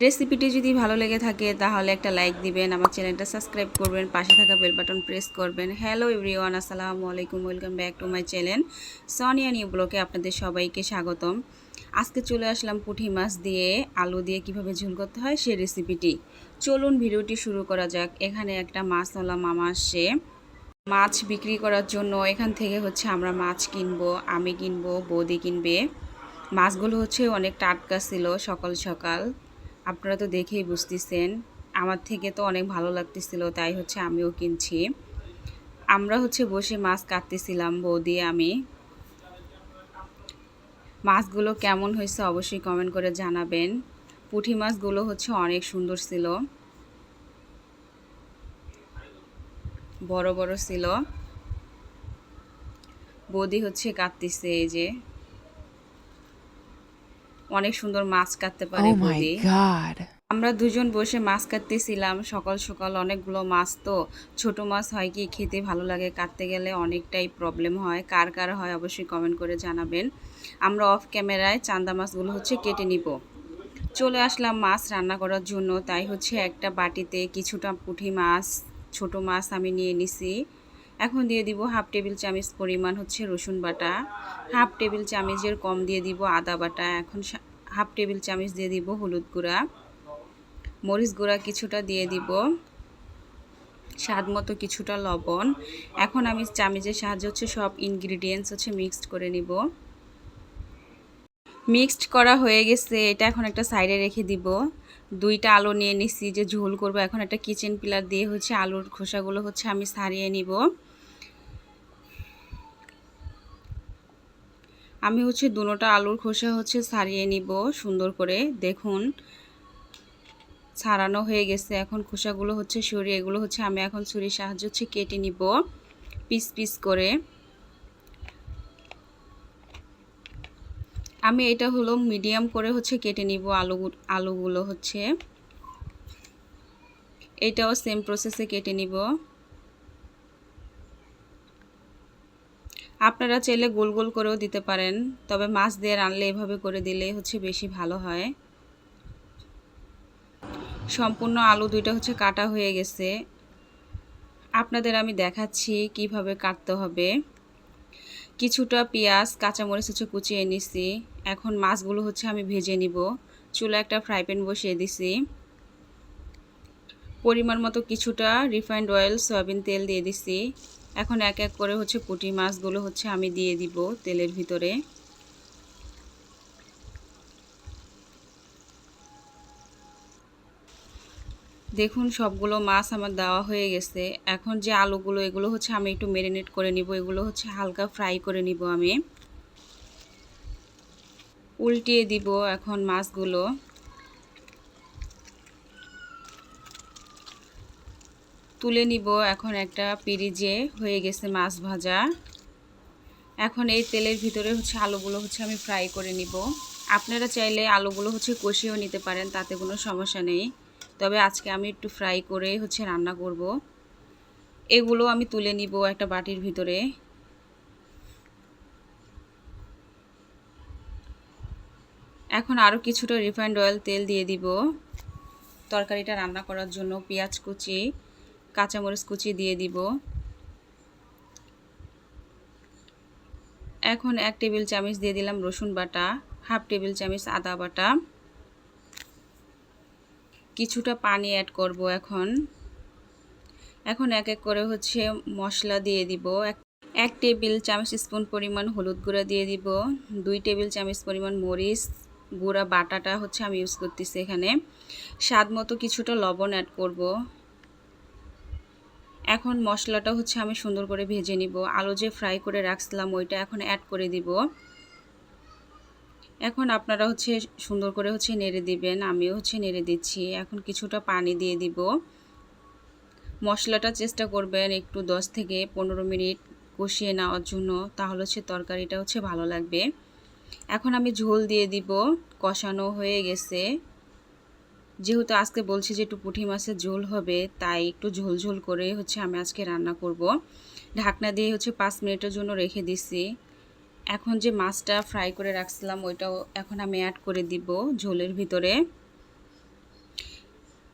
রেসিপিটি যদি ভালো লেগে থাকে, তাহলে একটা লাইক দিবেন, আমার চ্যানেলটা সাবস্ক্রাইব করবেন, পাশে থাকা বেল বাটন প্রেস করবেন। হ্যালো এভরিওয়ান আসসালামু আলাইকুম welcome back to my channel Sonia new ব্লকে আপনাদের সবাইকে স্বাগতম। আজকে চলে আসলাম পুঁটি মাছ দিয়ে, আলু দিয়ে কীভাবে ঝুল করতে হয় সেই রেসিপিটি। চলুন ভিডিওটি শুরু করা যাক। এখানে একটা মাছওয়ালা মামা আসছে। মাছ বিক্রি করার জন্য এখান থেকে হচ্ছে আমরা মাছ কিনবো, আমি কিনবো, বৌদি কিনবে। মাছগুলো হচ্ছে অনেক টাটকা ছিল সকাল সকাল। আপনারা তো দেখেই বুঝতেছেন। আমার থেকে তো অনেক ভালো লাগতেছিল, তাই হচ্ছে আমিও কিনছি। আমরা হচ্ছে বসে মাছ কাটতেছিলাম, বৌদি, আমি। মাছগুলো কেমন হয়েছে অবশ্যই কমেন্ট করে জানাবেন। পুঁটি মাছগুলো হচ্ছে অনেক সুন্দর ছিল। বড় বড় ছিল। বৌদি হচ্ছে কাটতেছে এই যে। অনেক সুন্দর মাছ কাটতে পারে Oh বৌদি আমরা দুজন বসে মাছ কাটতেছিলাম সকাল সকাল অনেকগুলো মাছ। তো ছোট মাছ হয় কি খেতে ভালো লাগে কাটতে গেলে অনেকটাই প্রবলেম হয়। কার কার হয় অবশ্যই কমেন্ট করে জানাবেন। আমরা অফ ক্যামেরায় চান্দা মাছগুলো হচ্ছে কেটে নিব। চলে আসলাম মাছ রান্না করার জন্য। তাই হচ্ছে একটা বাটিতে কিছুটা পুঁটি মাছ ছোট মাছ আমি নিয়ে নিছি। এখন দিয়ে দিব হাফ টেবিল চামচ পরিমাণ হচ্ছে রসুন বাটা। হাফ টেবিল চামচের কম দিয়ে দিব আদা বাটা। এখন হাফ টেবিল চামচ দিয়ে দিব হলুদ গুঁড়া, মরিচ গুঁড়া কিছুটা দিয়ে দিব, স্বাদ মতো কিছুটা লবণ। এখন আমি চামচের সাহায্যে হচ্ছে সব ইনগ্রিডিয়েন্টস হচ্ছে মিক্সড করে নিব। মিক্সড করা হয়ে গেছে, এটা এখন একটা সাইডে রেখে দিব। দুইটা আলু নিয়ে নিছি, যে ঝোল করব। এখন একটা কিচেন পিলার দিয়ে হচ্ছে আলুর খোসাগুলো হচ্ছে আমি সারিয়ে নিব। আমি হচ্ছে দুটোটা আলুর খোসা হচ্ছে সারিয়ে নিব সুন্দর করে। দেখুন, ছাড়ানো হয়ে গেছে। এখন খোসাগুলো হচ্ছে সরিয়ে, এগুলো হচ্ছে আমি এখন ছুরির সাহায্য হচ্ছে কেটে নিব পিস পিস করে। আমি এটা হলো মিডিয়াম করে হচ্ছে কেটে নিব আলু, আলুগুলো হচ্ছে। এটাও সেম প্রসেসে কেটে নিব। আপনারা চাইলে গোল গোল করেও দিতে পারেন, তবে মাছ দিয়ে রানলে এভাবে করে দিলে হচ্ছে বেশি ভালো হয়। সম্পূর্ণ আলু দুইটা হচ্ছে কাটা হয়ে গেছে। আপনাদের আমি দেখাচ্ছি কীভাবে কাটতে হবে। কিছুটা পেঁয়াজ, কাঁচামরিচ হচ্ছে কুচিয়ে নিছি। এখন মাছগুলো হচ্ছে আমি ভেজে নিব। চুলা একটা ফ্রাই প্যান বসিয়ে দিছি। পরিমাণ মতো কিছুটা রিফাইন্ড অয়েল, সয়াবিন তেল দিয়ে দিছি। এখন এক এক করে হচ্ছে পুঁটি মাছগুলো হচ্ছে আমি দিয়ে দিব তেলের ভিতরে। দেখুন, সবগুলো মাছ আমার দেওয়া হয়ে গেছে। এখন যে আলুগুলো, এগুলো হচ্ছে আমি একটু মেরিনেট করে নিব। এগুলো হচ্ছে হালকা ফ্রাই করে নিব আমি। উল্টিয়ে দিব এখন মাছগুলো। তুলে নিব। এখন একটা পিরিজে হয়ে গেছে মাছ ভাজা। এখন এই তেলের ভিতরে হচ্ছে আলুগুলো হচ্ছে আমি ফ্রাই করে নিব। আপনারা চাইলে আলুগুলো হচ্ছে কষিয়েও নিতে পারেন, তাতে কোনো সমস্যা নেই। তবে আজকে আমি একটু ফ্রাই করে হচ্ছে রান্না করব। এগুলো আমি তুলে নিব একটা বাটির ভিতরে। এখন আরও কিছুটা রিফাইন্ড অয়েল তেল দিয়ে দিব। তরকারিটা রান্না করার জন্য পেঁয়াজ কুচি। কাঁচামরিচ কুচি দিয়ে দিব। এখন এক টেবিল চামচ দিয়ে দিলাম রসুন বাটা, হাফ টেবিল চামচ আদা বাটা। কিছুটা পানি অ্যাড করব এখন। এখন এক এক করে হচ্ছে মশলা দিয়ে দিব। এক টেবিল চামচ স্পুন পরিমাণ হলুদ গুঁড়া দিয়ে দিব। দুই টেবিল চামচ পরিমাণ মরিচ গুঁড়া বাটাটা হচ্ছে আমি ইউজ করতেছি এখানে। স্বাদ মতো কিছুটা লবণ অ্যাড করব। এখন মশলাটা হচ্ছে আমি সুন্দর করে ভেজে নিব। আলু যে ফ্রাই করে রাখছিলাম, ওইটা এখন অ্যাড করে দিব। এখন আপনারা হচ্ছে সুন্দর করে হচ্ছে নেড়ে দিবেন, আমিও হচ্ছে নেড়ে দিচ্ছি। এখন কিছুটা পানি দিয়ে দিব। মশলাটা চেষ্টা করবেন একটু 10 থেকে পনেরো মিনিট কষিয়ে নেওয়ার জন্য, তাহলে হচ্ছে তরকারিটা হচ্ছে ভালো লাগবে। এখন আমি ঝোল দিয়ে দিব, কষানো হয়ে গেছে। যেহেতু আজকে বলছি যে একটু পুঁটি মাছের ঝোল হবে, তাই একটু ঝোল ঝোল করে হচ্ছে আমি আজকে রান্না করব। ঢাকনা দিয়ে হচ্ছে পাঁচ মিনিটের জন্য রেখে দিছি। এখন যে মাছটা ফ্রাই করে রাখছিলাম, ওইটাও এখন আমি অ্যাড করে দিব ঝোলের ভিতরে।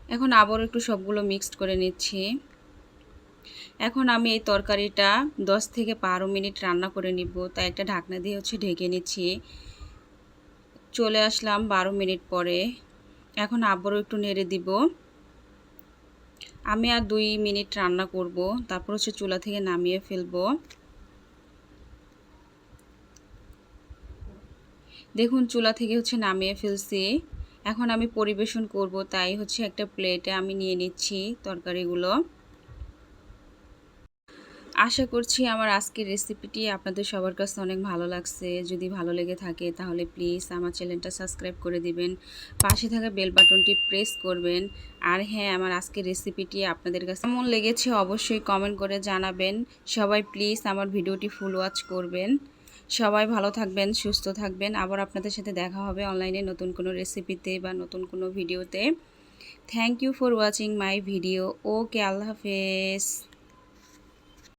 এখন আবার একটু সবগুলো মিক্সড করে নিচ্ছি। এখন আমি এই তরকারিটা 10 থেকে বারো মিনিট রান্না করে নিব, তাই একটা ঢাকনা দিয়ে হচ্ছে ঢেকে নিচ্ছি। চলে আসলাম বারো মিনিট পরে। এখন আবারও একটু নেড়ে দিব। আমি আর দুই মিনিট রান্না করব, তারপর হচ্ছে চুলা থেকে নামিয়ে ফেলব। দেখুন, চুলা থেকে হচ্ছে নামিয়ে ফেলছি। এখন আমি পরিবেশন করব, তাই হচ্ছে একটা প্লেটে আমি নিয়ে নিচ্ছি তরকারিগুলো। আশা করছি আমার আজকের রেসিপিটি আপনাদের সবার কাছে অনেক ভালো লাগছে। যদি ভালো লেগে থাকে তাহলে প্লিজ আমার চ্যানেলটা সাবস্ক্রাইব করে দিবেন। পাশে থাকা বেল বাটনটি প্রেস করবেন। আর হ্যাঁ আমার আজকের রেসিপিটি আপনাদের কাছে কেমন লেগেছে অবশ্যই কমেন্ট করে জানাবেন। সবাই প্লিজ আমার ভিডিওটি ফুল ওয়াচ করবেন। সবাই ভালো থাকবেন, সুস্থ থাকবেন। আবার আপনাদের সাথে দেখা হবে অনলাইনে নতুন কোনো রেসিপিতে বা নতুন কোনো ভিডিওতে thank you for watching my video okay আল্লাহ হাফেজ।